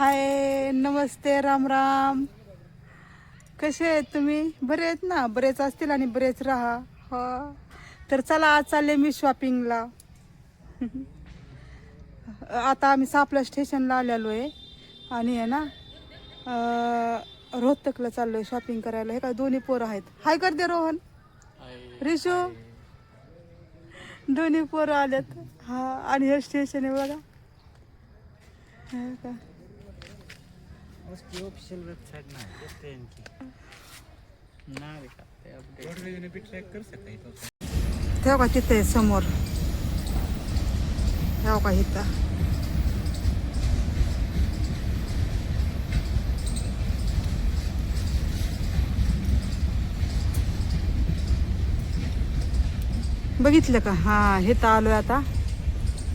हाय नमस्ते राम राम. कसे आहेत तुम्ही? बरे आहेत ना? बरेच असतील आणि बरेच राहा. हो. तर चला आज चालले मी शॉपिंगला आता आम्ही सापला स्टेशनला आलेलो आहे. आणि आहे ना रोहतकला चाललो आहे शॉपिंग करायला. हे काय दोन्ही पोरं आहेत. हाय करते रोहन. रिशू. दोन्ही पोरं आल्यात. हा आणि हे स्टेशन आहे बघा. का उसकी ऑफिशियल वेबसाइट ना है ट्रेन की? ना दिखाते अपडेट भी ट्रैक कर सकते हैं तो? ठेव का तिथे आहे समोर? ठेव का इथं? बघितलं का? हा हे तर आलोय आता.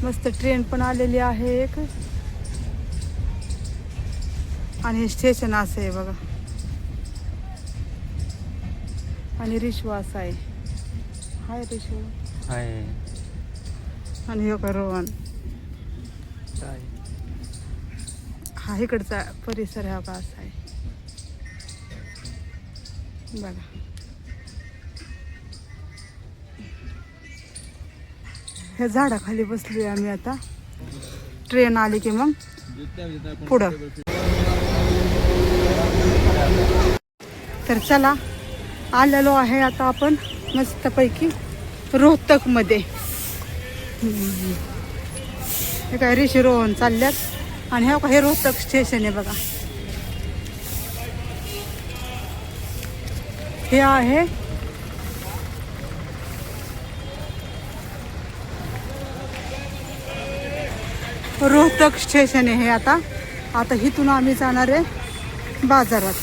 मस्त ट्रेन पण आलेली आहे एक. आणि हे स्टेशन असं आहे बघा. आणि रिशू असं आहे. हाय रिशू हाय. आणि हे का रोहन. हाय. हा इकडचा परिसर हा का असा आहे. बघा. ह्या झाडाखाली बसलोय आम्ही आता. ट्रेन आली की मग पुढं. तर चला आलेलो आहे आता आपण मस्तपैकी रोहतकमध्ये. हे काय ऋषी रोहन चालल्यात? आणि हे का हे रोहतक स्टेशन आहे बघा. हे आहे रोहतक स्टेशन आहे हे आता. आता इथून आम्ही जाणार आहे बाजारात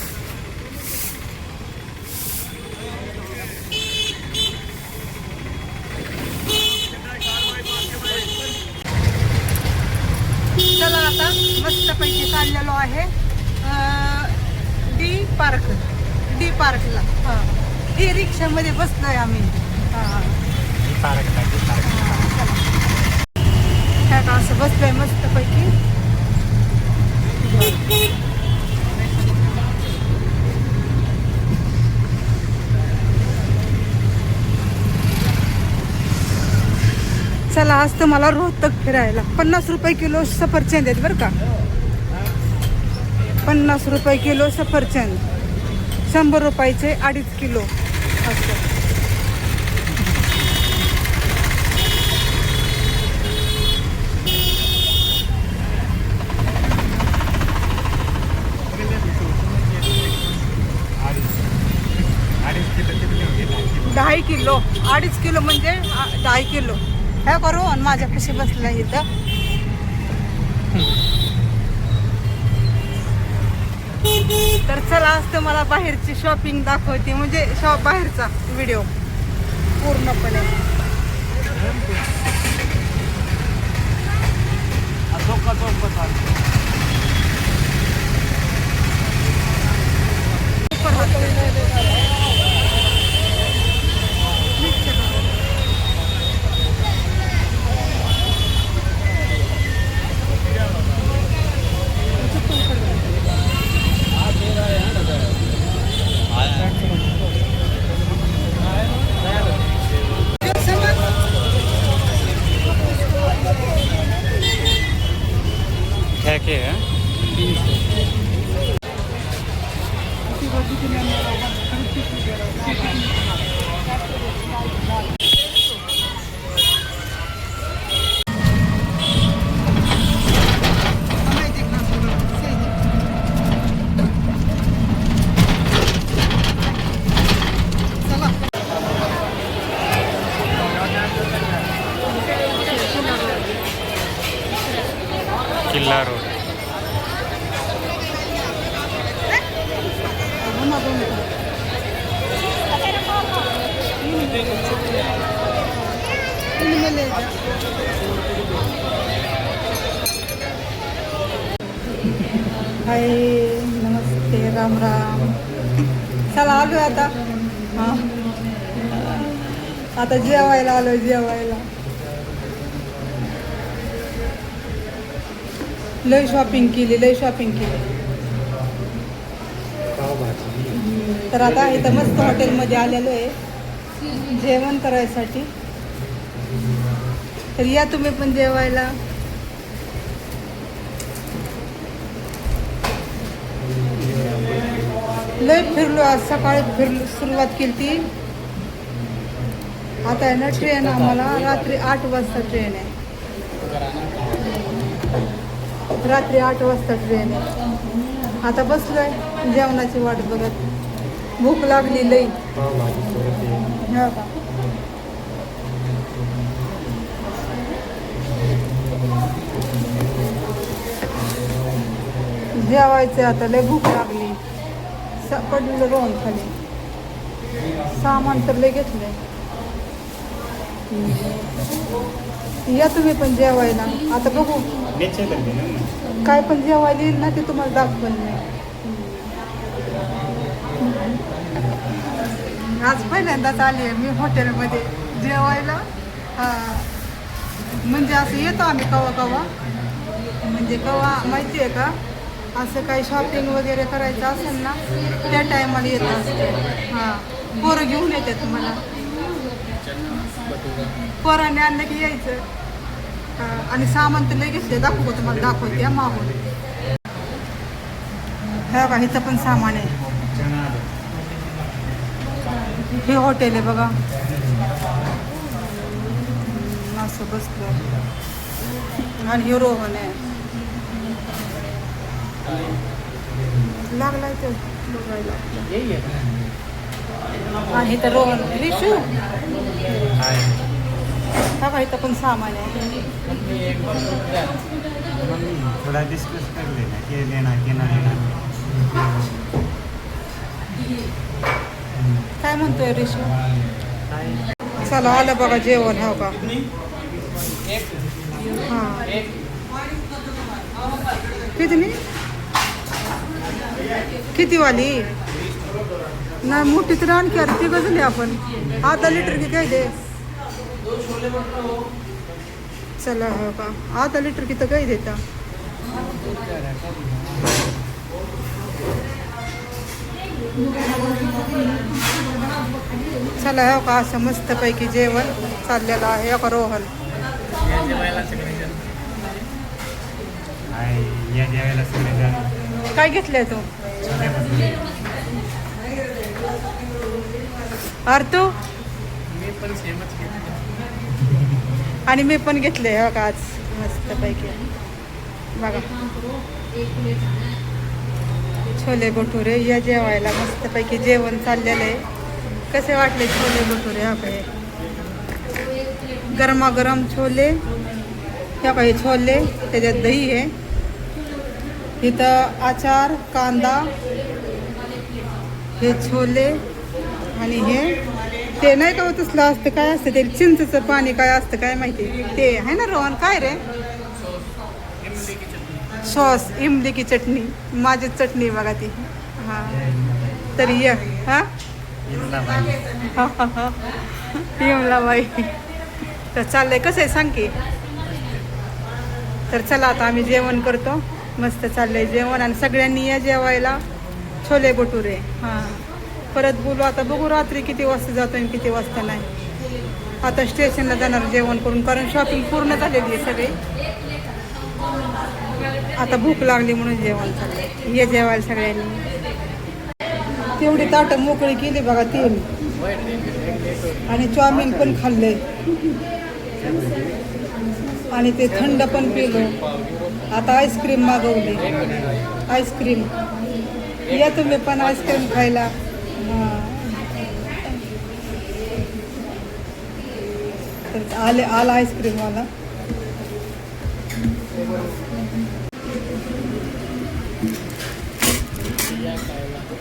चला आता मस्तपैकी चाललेलो आहे. अं, डी पार्क. डी पार्कला. हा. डी रिक्षामध्ये बसलोय आम्ही. हा. पार्क था की पार्क. काय का असं बसलोय मस्तपैकी. चला आज तर मला रोहतक फिरायला. पन्नास रुपये किलो सफरचंद आहेत बरं का. पन्नास रुपये किलो सफरचंद. शंभर रुपयाचे अडीच किलो. असं. अडीच दहा किलो. अडीच किलो म्हणजे दहा किलो. काय करू आणि माझ्या कशी बसल्या इथं. तर चला असतं मला बाहेरची शॉपिंग दाखवते. म्हणजे शॉप बाहेरचा व्हिडिओ पूर्णपणे. चौका हाय नमस्ते राम राम. चला आलो आता. हां. आता जेवायला आलो जेवायला. लय शॉपिंग केली लय शॉपिंग केली. तर आता इथं मस्त हॉटेलमध्ये आलेलो आहे. जेवण करायसाठी. तर या तुम्ही पण जेवायला. लय फिरलो आज सकाळी फिरलो सुरुवात केली ती. आता आहे ना ट्रेन आम्हाला रात्री आठ वाजता ट्रेन आहे. रात्री आठ वाजता ट्रेन आहे. आता बसलोय जेवणाची वाट बघत. भूक लागली लई. पावभाजी का? जेवायचं आता लय भूक लागली. स- पडलेलं रोहन खाली. सामान तर लय घेतले या तुम्ही पण जेवायला. आता बघू. काय पण जेवायला येईल ना ते तुम्हाला दाखवल नाही. आज पहिल्यांदाच आली आहे मी हॉटेलमध्ये. जेवायला. म्हणजे असं येतो आम्ही कवा कवा. म्हणजे कवा माहिती आहे का? असं काही शॉपिंग वगैरे करायचं असेल ना त्या टायमाला येत असते. हां. पोरं घेऊन येतात मला पोराने आणलं की यायचं. आणि सामान तर लगेच घेतले दाखवतो तुम्हाला दाखवते मागून. ह्या बघा इथं पण सामान आहे. हे हॉटेल आहे बघा. असं बसलं. आणि हे रोहन आहे. लागलाय तर बघायला. आणि रोहन. रिशू हा इथं पण सामान आहे. थोड़ा डिस्कस कर लेना के लेना के ना लेना काय म्हणतोय रिशू? चला आलं बघा जेवण हो का? हां. किती नाही किती वाली नाही मोठी तर आणखी अरे ती गजली आपण. अर्धा लिटर की काय दे चला हो का अर्धा लिटर की तर काही देता. चला हो का असं मस्तपैकी जेवण चाललेलं आहे. का रोहन. हाय या जेवायला सगळेजण. काय घेतलंय तू? अरे तू आणि मी पण घेतले हो का? आज मस्तपैकी. बघा. छोले भटुरे या जेवायला मस्तपैकी जेवण चाललेलं आहे. कसे वाटले छोले भटुरे हा गरमागरम छोले. ह्या काही छोले. त्याच्यात दही आहे. इथं आचार कांदा हे छोले आणि हे ते नाही का हो तसलं असतं काय असतं ते? चिंचचं पाणी काय असतं काय माहिती? ते आहे ना रोहन? काय रे? सॉस इमली की चटणी. माझी चटणी बघा ती. हां. तरी ये. हां? इथला बाई. तर चाललंय कसं आहे? सांग की. तर चला आता आम्ही जेवण करतो. मस्त चाललंय जेवण आणि सगळ्यांनी या जेवायला छोले भटुरे. हां. परत बोलू आता बघू रात्री किती वाजता जातो आणि किती वाजता नाही. आता स्टेशनला जाणार जेवण करून कारण शॉपिंग पूर्ण झालेली आहे सगळी. आता भूक लागली म्हणून जेवण चाललंय ये जेवायला सगळ्यांनी. तेवढी ताटं मोकळी केली बघा तीन. आणि चाऊमिन पण खाल्ले आणि ते थंड पण पिलो. आता आईस्क्रीम मागवली. आईस्क्रीम. या तुम्ही पण आईस्क्रीम खायला. हां. तर आले आला आईस्क्रीमवाला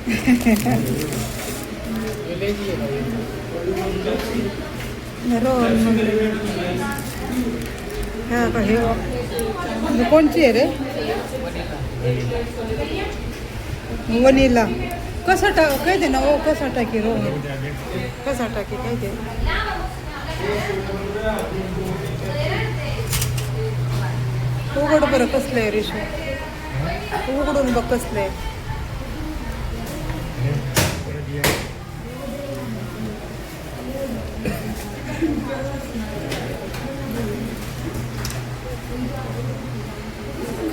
रोहन हा हे कोणची आहे रे? वनीला. कसा टा काय दे ना ओ कसा टाकी रो? कसा टाकी काय दे उघड बरं कसलंय रेशो उघडून बघ कसलंय.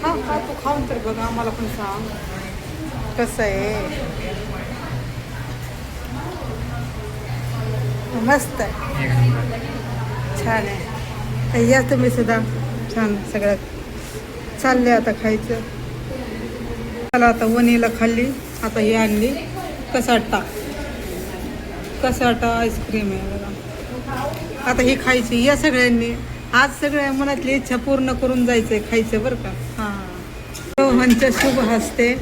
खा खा तू खाऊन तर बघ आम्हाला पण सांग. कसं आहे? मस्त आहे. छान आहे. तर या तुम्ही सुद्धा. छान सगळ्यात चालले आता खायचं. चला आता वनीला खाल्ली. आता ही आणली. कसाटा. कसाटा आईस्क्रीम आहे बघा. आता ही खायची या सगळ्यांनी. आज सगळ्या मनातली इच्छा पूर्ण करून जायचंय खायचं बरं का. हां. रोहनच्या शुभ हस्ते.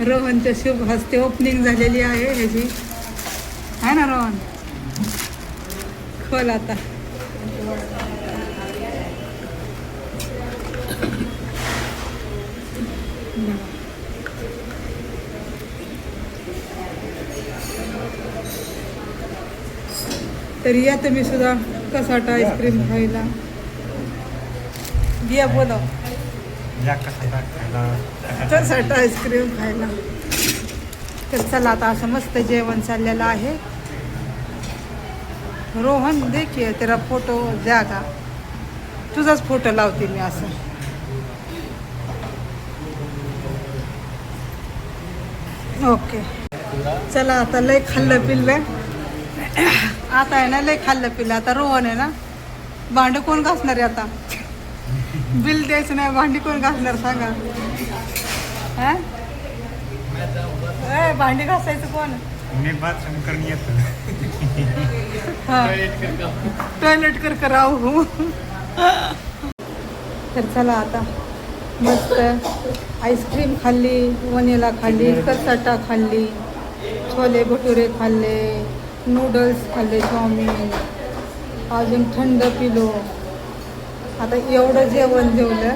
रोहनच्या शुभ हस्ते ओपनिंग झालेली आहे ह्याची. आहे ना रोहन? खोल आता. तर या तुम्ही सुद्धा. कसाटा आईस्क्रीम खायला? बिया बोलव. या कसा खायला? कसाटा आईस्क्रीम खायला. तर चला आता असं मस्त जेवण चाललेलं आहे. रोहन देखील तेरा फोटो द्या का? तुझाच फोटो लावते मी असं. ओके चला आता लय खाल्लं पिल्लं. आता आहे ना लय खाल्लं पिल्लं. आता रोहन आहे ना भांडं कोण घासणार आहे आता? बिल द्यायचं नाही भांडी कोण घासणार सांगा? हा? ए, भांडी घासायचं कोण? मी बाथरूम करून येतो. हा. टॉयलेट कर कराव हो. तर चला आता. मस्त आईस्क्रीम खाल्ली वनेला खाल्ली कसाटा खाल्ली छोले भटुरे खाल्ले. नूडल्स खाल्ले चाऊमिन अजून थंड पिलो. आता एवढं जेवण जेवलं.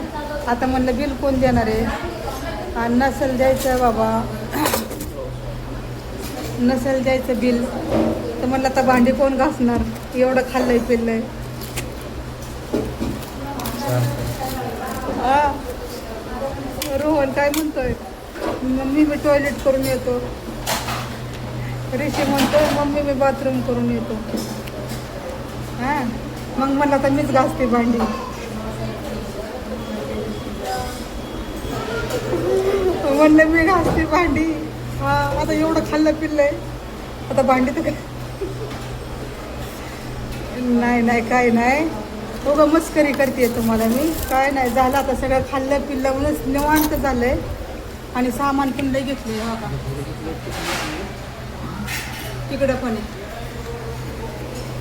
आता म्हणलं बिल कोण देणार आहे? आणि नसेल द्यायचं बाबा. नसेल द्यायचं बिल. तर म्हणलं आता भांडी कोण घासणार? एवढं खाल्लंय पिल्लंय. रोहन काय म्हणतोय? मम्मी मी टॉयलेट करून येतो. ऋषी म्हणतो मम्मी मी बाथरूम करून येतो. हां? मग म्हणलं आता मीच घासते भांडी. म्हणलं मी घासते भांडी. आता एवढं खाल्लं पिल्लंय. आता भांडी तर काय- नाही नाही काय नाही. उगं मस्करी करते तुम्हाला मी. काय नाही झालं आता सगळं खाल्लं पिल्लं म्हणूनच निवांत झालंय. आणि सामान पण लय घेतलं आता तिकडं पण आहे.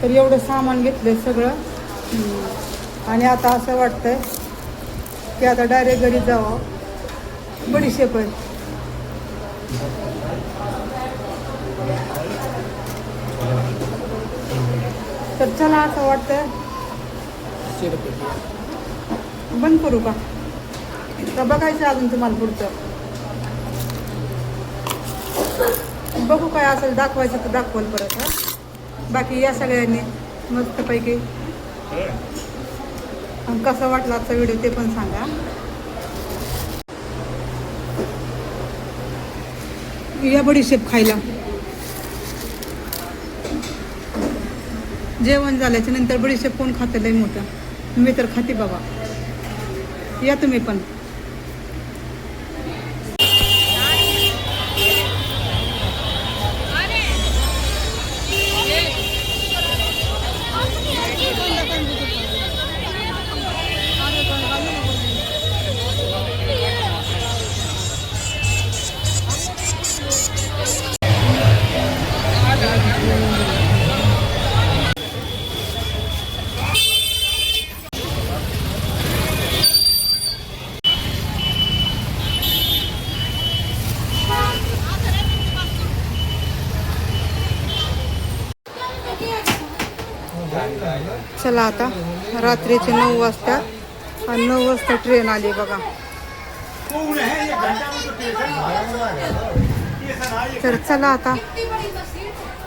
तर एवढं सामान घेतलं सगळं. आणि आता असं वाटतंय की आता डायरेक्ट घरी जावं. बडीशेप आहे. तर चला असं वाटतं बंद करू का? तर बघायचं अजून तुम्हाला पुढचं. बघू काय असेल दाखवायचं तर दाखवाल परत हा. बाकी या सगळ्यांनी मस्तपैकी. आणि कसा वाटला आजचा व्हिडिओ ते पण सांगा. या बडीशेप खायला. जेवण झाल्याच्यानंतर बडीशेप कोण खातं लय मोठं? मी तर खाते बाबा. या तुम्ही पण. चला आता. रात्रीचे नऊ वाजता. आणि नऊ वाजता ट्रेन आली बघा. तर चला आता.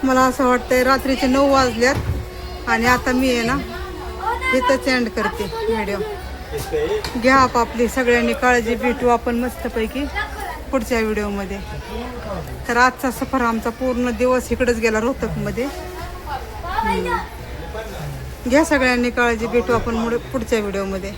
मला असं वाटतंय रात्रीचे नऊ वाजल्यात. आणि आता मी आहे ना इथंच एंड करते व्हिडिओ घ्या आपापली सगळ्यांनी काळजी भेटू आपण मस्तपैकी पुढच्या व्हिडिओमध्ये तर आजचा सफर आमचा पूर्ण दिवस इकडंच गेला रोहतकमध्ये. घ्या सगळ्यांनी काळजी भेटू आपण मुळे- पुढच्या व्हिडिओमध्ये.